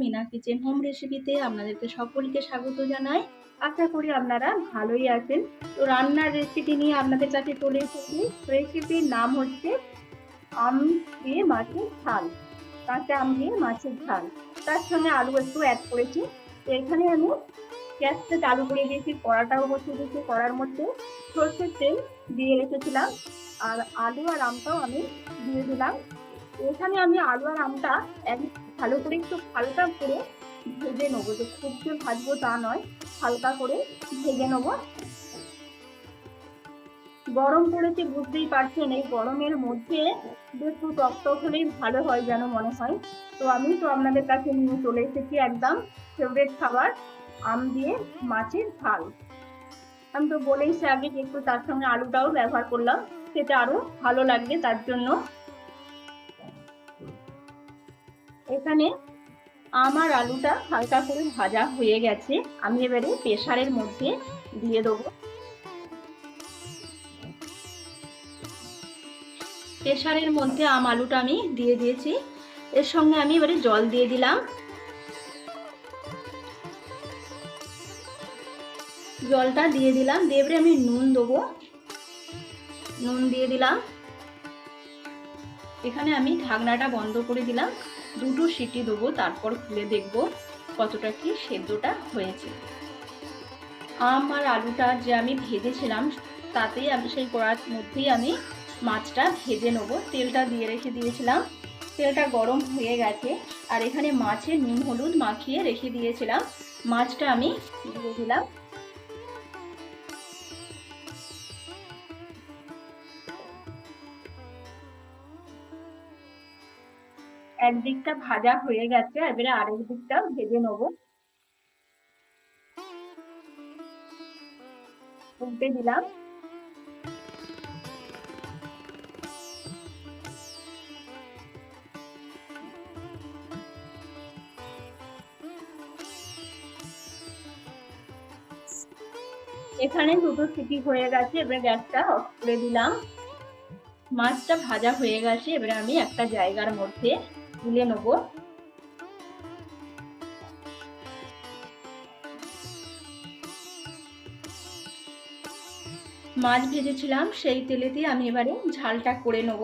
Mina kitchen home রেসিপিতে আপনাদেরকে সকলকে স্বাগত জানাই। আশা করি আপনারা ভালোই আছেন। তো রান্নার রেসিপি নিয়ে আপনাদের কাছে চলে এসেছি। রেসিপির নাম হচ্ছে আম দিয়ে মাছের ঝাল, কাঁচা আম দিয়ে মাছের ঝাল। তার সঙ্গে আলু একটু অ্যাড করেছি। তো এখানে আমি গ্যাসটা চালু করে দিয়েছি, কড়াটাও বসিয়ে দিয়েছি। কড়ার মধ্যে সর্ষের তেল দিয়ে রেখেছিলাম। আর আলু আর আমটাও আমি দিয়ে দিলাম। এখানে আমি আলু আর আমটা এক ভালো করে একটু হালকা করে ভেজে নেব। যে খুব যে ভাজবো তা নয়, হালকা করে ভেজে নেব। গরম পড়েছে বুঝতেই পারছেন, এই গরমের মধ্যে একটু টক টক হলেই ভালো হয় যেন মনে হয়। তো আমি তো আপনাদের কাছে নিয়ে চলে এসেছি একদম ফেভারিট খাবার, আম দিয়ে মাছের ঝাল। আমি তো বলেইছি আগে একটু তার সঙ্গে আলুটাও ব্যবহার করলাম, সেটা আরও ভালো লাগবে তার জন্য। এখানে আমার আলুটা হালকা করে ভাজা হয়ে গেছে। আমি এবারে প্রেসারের মধ্যে দিয়ে দেবো। প্রেসারের মধ্যে আম আলুটা আমি দিয়ে দিয়েছি। এর সঙ্গে আমি এবারে জল দিয়ে দিলাম। জলটা দিয়ে দিলাম। দিয়ে এবারে আমি নুন দেবো। নুন দিয়ে দিলাম। এখানে আমি ঢাকনাটা বন্ধ করে দিলাম। দুটো সিটি দেবো, তারপর খুলে দেখব কতটা কি সেদ্ধটা হয়েছে। আম আর আলুটা যে আমি ভেজেছিলাম, তাতেই আমি সেই কড়ার মধ্যেই আমি মাছটা ভেজে নেব। তেলটা দিয়ে রেখে দিয়েছিলাম। তেলটা গরম হয়ে গেছে। আর এখানে মাছের নুন হলুদ মাখিয়ে রেখে দিয়েছিলাম। মাছটা আমি দিয়ে দিলাম। একদিকটা ভাজা হয়ে গেছে, এবারে আরেক দিকটা ভেজে নেব। উল্টে দিলাম। এখানে দুটো সিটি হয়ে গেছে, এবার গ্যাসটা অফ করে দিলাম। মাছটা ভাজা হয়ে গেছে, এবারে আমি একটা জায়গার মধ্যে তুলে নেব। মাছ ভেজেছিলাম, সেই তেলেতেই আমি এবারে ঝালটা করে নেব।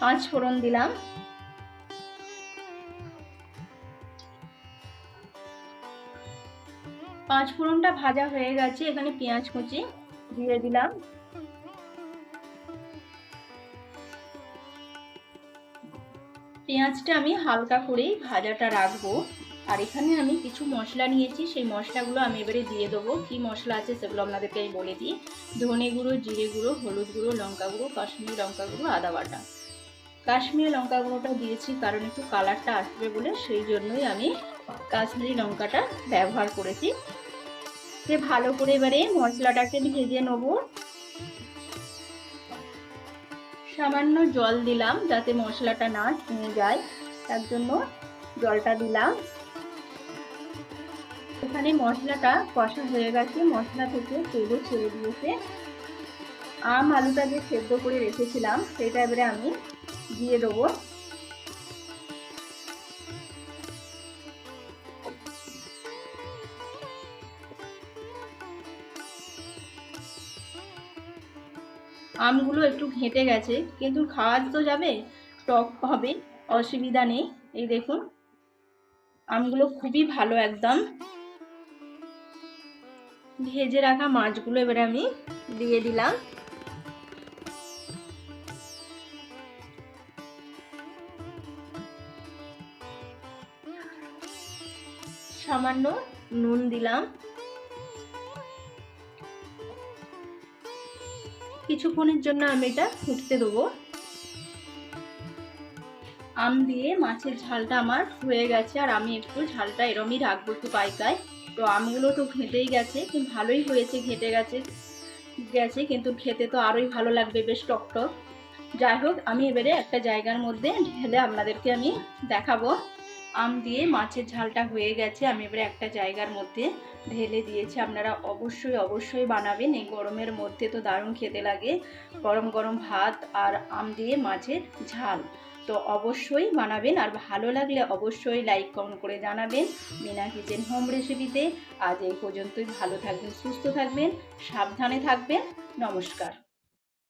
পাঁচ ফোড়ন দিলাম। পাঁচ ফোড়নটা ভাজা হয়ে গেছে, এখানে পেঁয়াজ কুচি দিয়ে দিলাম। পেঁয়াজটা আমি হালকা করেই ভাজাটা রাখব। আর এখানে আমি কিছু মশলা নিয়েছি, সেই মশলাগুলো আমি এবারে দিয়ে দেবো। কী মশলা আছে সেগুলো আপনাদেরকে আমি বলে দিই। ধনে গুঁড়ো, জিরে গুঁড়ো, হলুদ গুঁড়ো, লঙ্কা গুঁড়ো, কাশ্মীরি লঙ্কা গুঁড়ো, আদা বাটা। কাশ্মীরি লঙ্কা গুঁড়োটা দিয়েছি কারণ একটু কালারটা আসবে বলে সেই জন্যই আমি কাশ্মীরি লঙ্কাটা ব্যবহার করেছি। সে ভালো করে এবারে মশলাটাকে ভেজে নেব। সামান্য জল দিলাম যাতে মশলাটা না ছিঁড়ে যায়। তার জন্য জলটা দিলাম। এখানে মশলাটা কষা হয়ে গেছে। মশলা থেকে তেলও ছেড়ে দিয়েছে। আম আলুটা যে সেদ্ধ করে রেখেছিলাম। সেটা এবারে আমি দিয়ে দেবো। আমগুলো একটু ঘেঁটে গেছে, কিন্তু খাওয়া তো যাবে, টক হবে, অসুবিধা নেই। এই দেখুন, আমগুলো খুবই ভালো একদম। ভেজে রাখা মাছগুলো এবারে আমি দিয়ে দিলাম। সামান্য নুন দিলাম। কিছুক্ষণের জন্য আমি এটা ফুটতে দেবো। আম দিয়ে মাছের ঝালটা আমার হয়ে গেছে আর আমি একটু ঝালটা এরমই রাখব একটু পাইকায়। তো আমগুলো তো ঘেঁটেই গেছে ভালোই হয়েছে, ঘেঁটে গেছে গেছে কিন্তু খেতে তো আরোই ভালো লাগবে, বেশ টক টক যাই হোক, আমি এবারে একটা জায়গার মধ্যে ঢেলে আপনাদেরকে আমি দেখাবো। আম দিয়ে মাছের ঝালটা হয়ে গেছে। আমি এবারে একটা জায়গার মধ্যে ঢেলে দিয়েছি। আপনারা অবশ্যই অবশ্যই বানাবেন। এই গরমের মধ্যে তো দারুণ খেতে লাগে। গরম গরম ভাত আর আম দিয়ে মাছের ঝাল। তো অবশ্যই বানাবেন। আর ভালো লাগলে অবশ্যই লাইক, কমেন্ট করে জানাবেন। মিনা কিচেন হোম রেসিপিতে। আজ এই পর্যন্তই। ভালো থাকবেন, সুস্থ থাকবেন, সাবধানে থাকবেন। নমস্কার।